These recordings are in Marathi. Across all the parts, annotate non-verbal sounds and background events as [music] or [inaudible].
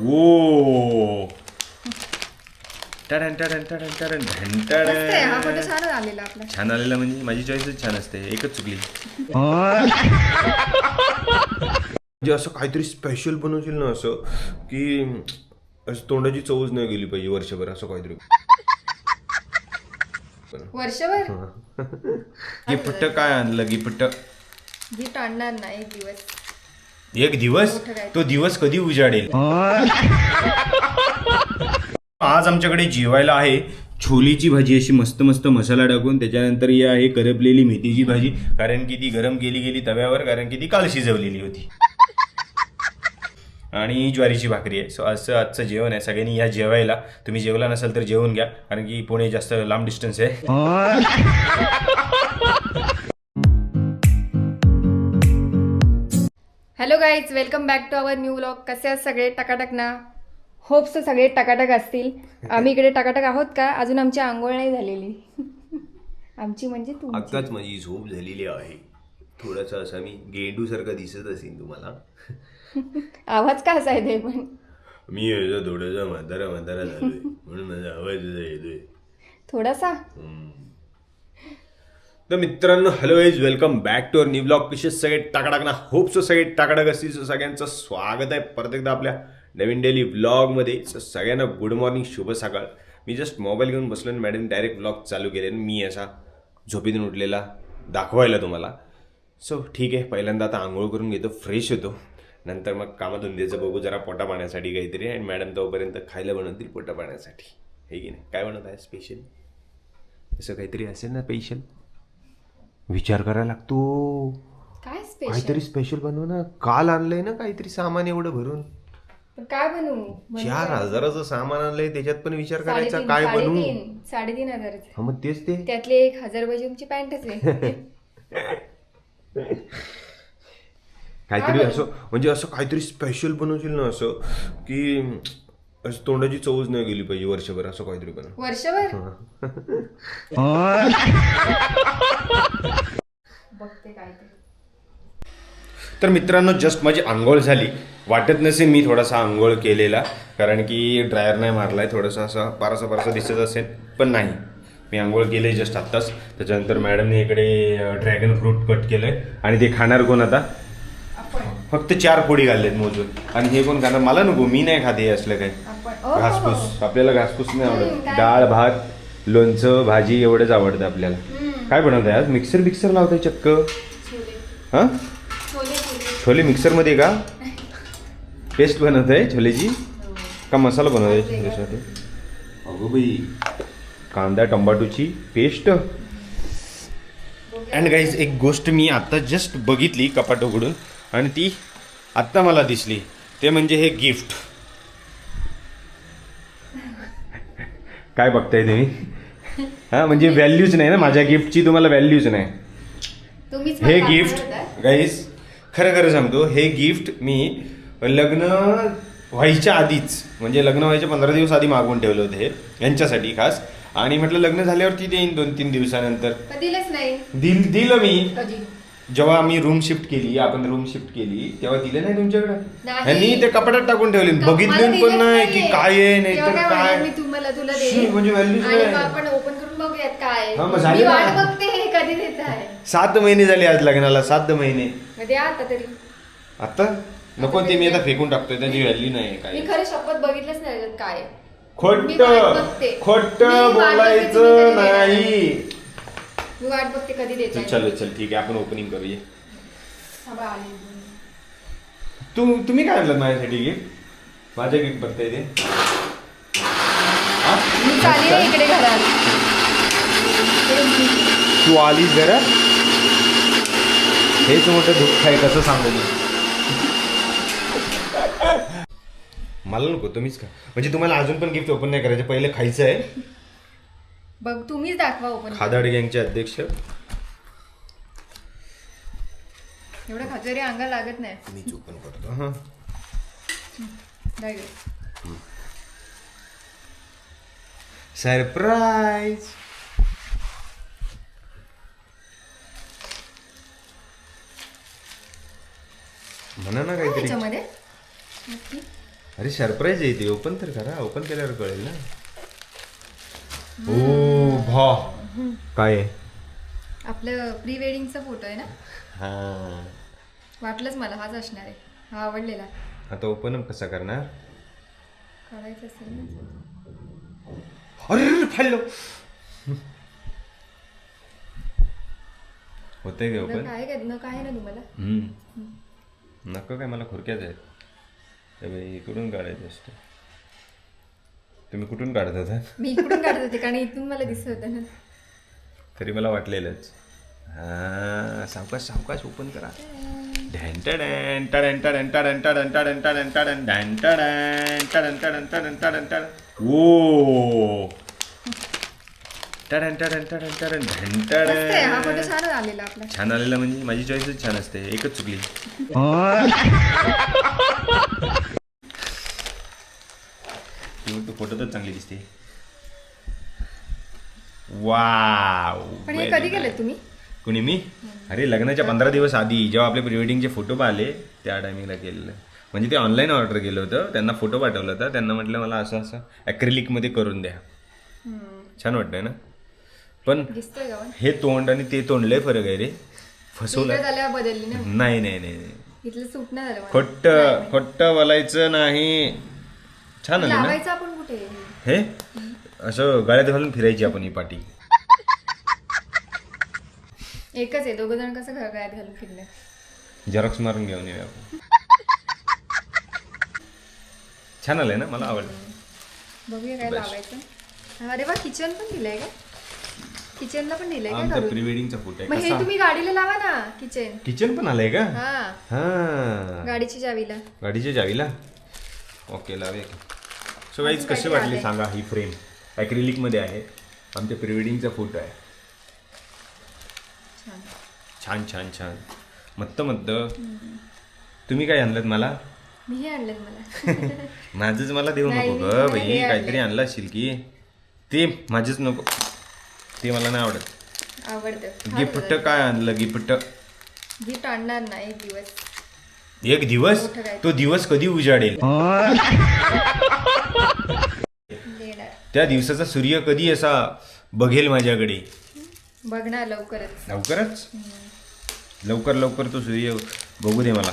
ओ हा फोटो छान आलेला आपला छान आलेला म्हणजे माझी चॉईसच छान असते एकच चुकली म्हणजे असं काहीतरी स्पेशल बनवशील ना असं की असं तोंडाची चवच नाही गेली पाहिजे वर्षभर असं काहीतरी वर्षभर गिफ्ट काय आणलं गिफ्ट आणणार ना एक दिवस. एक दिवस? तो दिवस कधी उजाडेल? आज आमच्याकडे जेवायला आहे. छोलीची भाजी अशी मस्त मस्त मसाला टाकून त्याच्यानंतर ही आहे करपलेली मेथीची भाजी. कारण की ती गरम केली गेली तव्यावर कारण की ती काल शिजवलेली होती. आणि ज्वारीची भाकरी आहे. सो असं आजचं जेवण आहे. सगळ्यांनी या जेवायला. तुम्ही जेवला नसाल तर जेवून घ्या. कारण की पुणे जास्त लांब डिस्टन्स आहे. Hello guys welcome back to our new blog कसे आहेत सगळे? टकाटक ना? होप्स सगळे टकाटक असतील. [laughs] आम्ही इकडे टकाटक आहोत का? अजून आमची आंघोळ नाही झालेली. [laughs] आमची म्हणजे तू आत्ताच माझी झोप झालेली आहे. थोडासा असा मी गेंडू सारखा दिसत असेल तुम्हाला. [laughs] आवाज का असा ते पण? मी थोडासा म्हातारा म्हातारा झालोय. म्हणून माझा आवाज येतोय. थोडासा? तर मित्रांनो hello is welcome back to our new blog पिशेस सगळे टाकाटाक ना होप सो सगळे टाकाटाक असतील सगळ्यांचं स्वागत आहे परत एकदा आपल्या नवीन डेली ब्लॉगमध्ये सगळ्यांना गुड मॉर्निंग शुभ सकाळ. मी जस्ट मोबाईल घेऊन बसलो आणि मॅडम डायरेक्ट ब्लॉग चालू केले आणि मी असा झोपेतून उठलेला दाखवायला तुम्हाला. सो ठीक आहे पहिल्यांदा आता आंघोळ करून घेतो फ्रेश होतो. नंतर मग कामातून द्यायचं बघू जरा पोटा पाण्यासाठी काहीतरी आणि मॅडम तोपर्यंत खायला बनवतील पोटा पाण्यासाठी. हे की नाही? काय बनवत आहे स्पेशल असं काहीतरी असेल ना स्पेशल विचार करायला लागतो. काय स्पेशल काहीतरी स्पेशल बनव ना. काल आणलंय ना काहीतरी सामान एवढं भरून. काय बनवू? चार हजाराचं सामान आणलंय त्याच्यात पण विचार करायचा साडेतीन काय बनवू? साडेतीन साडेतीन हजाराचे. हा मग तेच ते. त्यातले एक हजार रुपयाची तुमची पॅन्टच आहे. [laughs] काहीतरी असं म्हणजे असं काहीतरी स्पेशल बनवशील ना असं की असं तोंडाची चवच नाही गेली पाहिजे वर्षभर असं काहीतरी बनव वर्षभर? बघते काय ते तर मित्रांनो जस्ट माझी आंघोळ झाली. वाटत नसेल मी थोडासा आंघोळ केलेला कारण की ड्रायर नाही मारलाय थोडासा असा पारासा पारासा दिसत असेल पण नाही. मी आंघोळ केले जस्ट आत्ताच. त्याच्यानंतर मॅडमने इकडे ड्रॅगन फ्रूट कट केलंय. आणि ते खाणार कोण आता? फक्त चार पोळी घाललेत मोजून. आणि हे कोण खाणार? मला नको मी नाही खाते हे असलं काय. आपण ओ, घासपूस. आपल्याला घासपूस नाही हम्म, आवडत. काय? डाळ भात लोणचं भाजी एवढंच आवडतं आपल्याला. काय बनवताय आज? मिक्सर बिक्सर लावताय चक्क? छोले. हा? छोले छोले. छोले मिक्सरमध्ये का? पेस्ट बनवत आहे छोलेची का मसाला बनवत आहे छोलेसाठी अगो बाई कांदा टोमॅटोची पेस्ट. अँड गाईज एक गोष्ट मी आता जस्ट बघितली कपाट उघडून आणि ती आत्ता मला दिसली. ते म्हणजे हे गिफ्ट. काय बघताय तुम्ही? हा म्हणजे व्हॅल्यूच नाही ना माझ्या गिफ्टची तुम्हाला व्हॅल्यूच नाही. तुम्हीच हे गिफ्ट. गाईस खरं खरं सांगतो हे गिफ्ट मी लग्न व्हायच्या आधीच म्हणजे लग्न व्हायच्या पंधरा दिवस आधी मागवून ठेवलं होतं हे यांच्यासाठी खास. आणि म्हटलं लग्न झाल्यावरती देईन दोन तीन दिवसानंतर दिल दिलं मी. जेव्हा आम्ही रूम शिफ्ट केली आपण रूम शिफ्ट केली तेव्हा दिले नाही तुमच्याकडे नाही. ह्यांनी ते कपाटात टाकून ठेवले मला बघितले पण नाही की नाहीये. काय आहे नाही तेव्हा तर काय काय म्हणलं मी तुम्हाला तुला शी, देईन म्हणजे व्हॅल्यूच आणि नाही मग आपण ओपन करून बघूयात काय हा, मग मी झाली वाट. बघते हे कधी देत आहे सात महिने झाले आज लग्नाला सात महिने मग द्या आता तरी आता नको ते मी आता फेकून टाकतोय त्याची व्हॅल्यू नाही काय खरं शपथ बघितलंच नाही त्याच्यात काय आहे. खोट मी वाट बघते. खोट मी वाट बघते बोलायचं तुम्ही कधी देणार. नाही मी वाट बघते कधी देत चल चलो चल ठीक आहे आपण ओपनिंग करूया. आली. तू तुम्ही काय आणलं माझ्यासाठी गिफ्ट माझ्या गिफ्ट बघताय ते? मी चालली ना इकडे घरात. तू आलीस जरा? हेच मोठं दुःख आहे कसं सांगू मी. [laughs] मला नको तुम्हीच का म्हणजे तुम्हाला अजून पण गिफ्ट ओपन नाही करायचं पहिले खायचं आहे. बघ तुम्हीच दाखवा ओपन खादाड गँगचे अध्यक्ष. एवढं खचोरी अंगा लागत नाही. मीच ओपन करतो. हा. गं? सरप्राईज. म्हणा ना काहीतरी. त्याच्यामध्ये नक्की. अरे सरप्राईज आहे ते. ओपन तर करा. ओपन केल्यावर कळेल ना. ओ भा. काय आहे? आपलं प्री वेडिंगचा फोटो आहे ना? हा. वाटलंच मला हाच असणार आहे. हा आवडलेला. आता ओपन कसा करणार? काढायचं असेल ना. अरे होतंय का न ओपन काय काय? न काय ना तुम्हाला. नको काय मला खुरक्याच आहेत. ते बाई इकडून काढायचं असतं. तुम्ही कुठून काढत होता मी कुठून काढत होते कारण इथून मला दिसत होतं ना तरी मला वाटलेलंच सावकाश सावकाश ओपन करा ओ छान आलेला छान आलेला म्हणजे माझी चॉईसच छान असते एकच चुकली तू फोटो तर चांगली दिसते. वाव पण हे कधी केलं तुम्ही? कुणी मी? अरे लग्नाच्या पंधरा दिवस आधी जेव्हा आपले प्री वेडिंगचे फोटो पाहिले त्या टायमिंगला केलेलं. म्हणजे ते ऑनलाईन ऑर्डर केलं होतं त्यांना फोटो पाठवला होता त्यांना म्हटलं मला असं असं ॲक्रिलिकमध्ये करून द्या. छान वाटतंय ना? पण हे तोंड आणि ते तोंड लय फरक आहे रे. फसवलं. बदलली नाही नाही नाही. खोट्ट खोट्ट बोलायचं नाही. छान आलं ना? लावायचं आपण कुठे? हे? असं गळ्यात घालून फिरायची आपण ही पाठी एकच आहे दोघं जण कसं घ- गळ्यात घालून फिरले? झेरॉक्स मारून घेऊन येऊया आपण. छान आलंय ना? मला आवडलं. बघूया काय लावायचं. अरे वा किचन पण दिलंय का? किचनला पण दिलंय का आमचा घालून? प्री वेडिंगचा फोटो मग आहे हे कसा? तुम्ही गाडीला लावा ना किचन किचन पण आलंय का? हा. हा. गाडीची चावीला. गाडीच्या चावीला? ओके लावे सो गाईज कशी वाटली. सांगा ही फ्रेम ॲक्रिलिकमध्ये आहे. आमच्या प्री वेडिंगचा फोटो आहे. छान. छान छान मत्त मत्त. तुम्ही काय आणलं मला? मी आणलं मला. [laughs] माझंच मला देऊ नाही, नको ग बाई. काहीतरी. आणलं असेल की. ते माझंच नको. ते मला नाही आवडत. आवडतं. गिफ्ट काय आणलं? गिफ्ट? गिफ्ट आणणार ना एक दिवस. एक दिवस? तो दिवस कधी उजाडेल? त्या दिवसाचा सूर्य कधी असा बघेल माझ्याकडे? बघणार लवकरच. लवकरच? लवकर लवकर तो सूर्य बघू दे मला.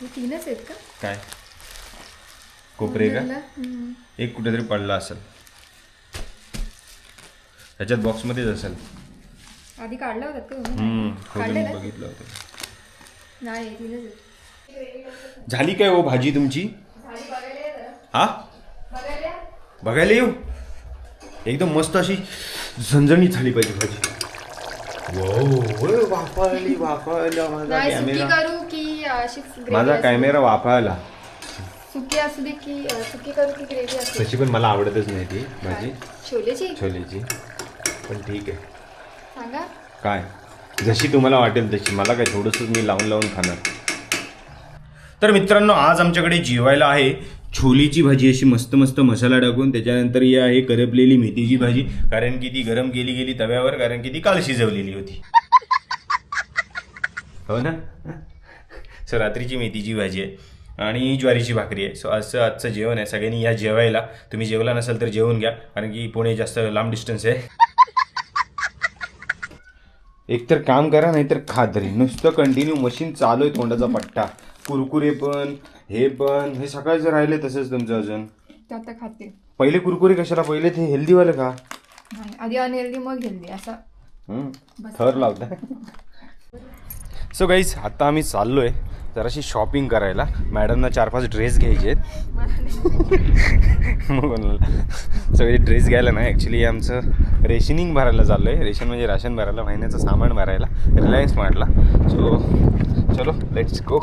हे तीनच आहेत का? काय? कोपरे का. एक कुठेतरी पडला असेल. त्याच्यात बॉक्समध्येच असेल. आधी काढला होता का तुम्ही? काढलेला? बघितलं होतं. नाही झाली काय हो भाजी तुमची. हा? बघायला येऊ? एकदम मस्त अशी झणझणीत झाली पाहिजे भाजी. Wow, वाफाळली वाफाळला माझा नाही सुकी कॅमेरा करू की अशीच gravy माझा असू? कॅमेरा वाफाळला. सुकी असू दे की अ, सुकी करू की ग्रेव्ही असू दे? तशी पण मला आवडतच नाही ती भाजी? छोलेची? छोलेची. पण ठीक आहे. सांगा. काय? जशी तुम्हाला वाटेल तशी. मला काय थोडंसं मी लावून लावून खाणार. तर मित्रांनो आज आमच्याकडे जेवायला आहे. छोलीची भाजी अशी मस्त मस्त मसाला टाकून. त्याच्यानंतर ही आहे करपलेली मेथीची भाजी. कारण की ती गरम केली गेली तव्यावर. कारण की ती काल शिजवलेली होती. हो ना? सो रात्रीची मेथीची भाजी आहे. आणि ज्वारीची भाकरी आहे. सो असं आजचं जेवण आहे. सगळ्यांनी या जेवायला. तुम्ही जेवला नसाल तर जेवून घ्या. कारण की पुणे जास्त लांब डिस्टन्स आहे. एकतर काम करा नाहीतर खा तरी. नुसतं कंटिन्यू मशीन चालू आहे तोंडाचा पट्टा. कुरकुरे पण हे पण हे सकाळचं राहिले तसंच तुमचं अजून. ते आता खाते. पहिले कुरकुरे कशाला? पहिले ते हेल्दीवाले का नाही आधी अनहेल्दी मग हेल्दी असं थर लावता. [laughs] सो गाईज आता आम्ही चाललो आहे जराशी शॉपिंग करायला. मॅडमना चार पाच ड्रेस घ्यायचे आहेत. मग सगळे ड्रेस घ्यायला नाही. ॲक्च्युली आमचं रेशनिंग भरायला चाललो आहे रेशन म्हणजे राशन भरायला महिन्याचं सामान भरायला. रिलायन्स मार्टला सो चलो लेट्स गो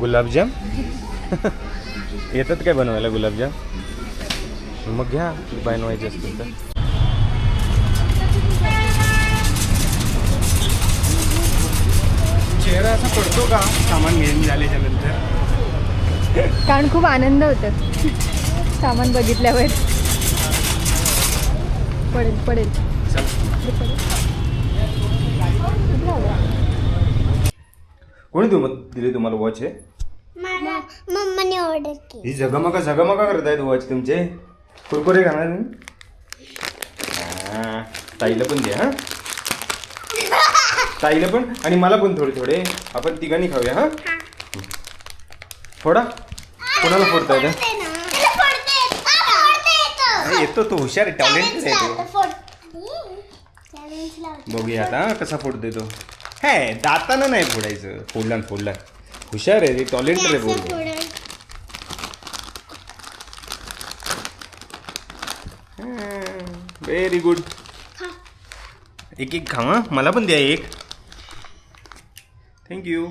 गुलाबजाम? येतात काय बनवायला गुलाबजाम? मग घ्या बनवायचे असतील तर. चेहरा असा पडतो का? सामान घेऊन झाल्याच्यानंतर. कारण खूप आनंद होतं. सामान बघितल्यावर. पडेल पडेल. कोणी तुम दिले तुम्हाला वॉच हे? मला मम्माने ऑर्डर केली. ही झगमगा झगमगा करत आहेत वॉच तुमचे. कुरकुरे खाणार तुम्ही हा, ताईला पण द्या हा. ताईला पण आणि मला पण थोडे थोडे. आपण तिघांनी खाऊया हा. फोडा. कोणाला फोडता येतं त्याला फोडता येत- आ, फोडता येतं. अरे, येतो तो हुशार आहे. टॅलेंटेड आहे तो. फोड- लावतो. बघूया आता हा, कसा फोडतोय तो. हे दातानं नाही फोडायचं. फोडला फोडला. हुशार आहे रे टॉयलेट असं बोल फोडायचं. व्हेरी गुड एक एक खावा मला पण द्या एक. थँक्यू